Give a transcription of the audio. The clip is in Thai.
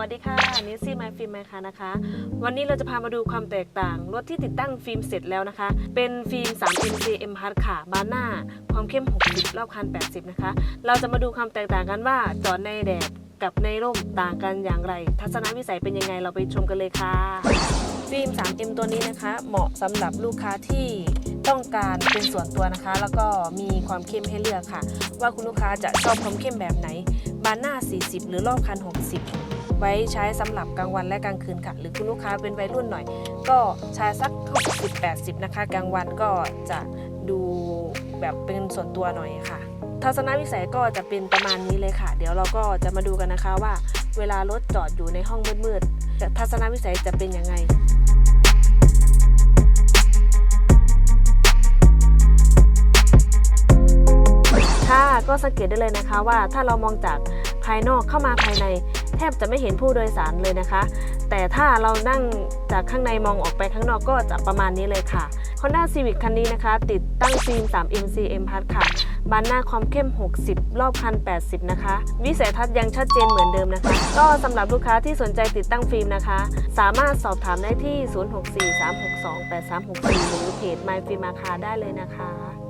วัสดีค่ะนิซี่ไมฟิล์มไมค่ะนะคะ วันนี้เราจะพามาดูความแตกต่าง รถที่ติดตั้งฟิล์มเสร็จแล้วนะคะ เป็นฟิล์ม3 MC M Hard ค่ะบานหน้า ความเข้ม 60รอบคัน 80 นะคะ เราจะมาดูความแตกต่างกันว่าจอดในแดดกับในร่มต่างกันอย่างไร ทัศนวิสัยเป็นยังไงเราไปชมกันเลยค่ะ ฟิล์ม 3M ตัวนี้นะคะ เหมาะสำหรับลูกค้าที่ต้องการเป็นส่วนตัวนะคะ แล้วก็มีความเข้มให้เลือกค่ะ ว่าคุณลูกค้าจะชอบความเข้มแบบไหน บานหน้า 40 หรือรอบคัน 60 ไว้ใช้สำหรับกลางวันและกลางคืนค่ะ หรือคุณลูกค้าเป็นวัยรุ่นหน่อย ก็ใช้สัก60-80 นะคะ กลางวันก็จะดูแบบเป็นส่วนตัวหน่อยค่ะ ทัศนวิสัยก็จะเป็นประมาณนี้เลยค่ะ เดี๋ยวเราก็จะมาดูกันนะคะว่า เวลารถจอดอยู่ในห้องมืดๆทัศนวิสัยจะเป็นยังไงค่ะก็สังเกตได้เลยนะคะว่าถ้าเรามองจาก ภายนอกเข้ามาภายใน แทบจะไม่เห็นผู้โดยสารเลยนะคะ แต่ถ้าเรานั่งจากข้างในมองออกไปข้างนอกก็จะประมาณนี้เลยค่ะ Honda Civic คันนี้นะคะ ติดตั้งฟิล์ม 3 MCM พัดค่ะบานหน้าความเข้ม 60 รอบคัน 80 นะคะ วิสัยทัศน์ยังชัดเจนเหมือนเดิมนะคะ ก็สำหรับลูกค้าที่สนใจติดตั้งฟิล์มนะคะ สามารถสอบถามได้ที่ 0643628364 หรือเพจ My Film อาคาได้เลยนะคะ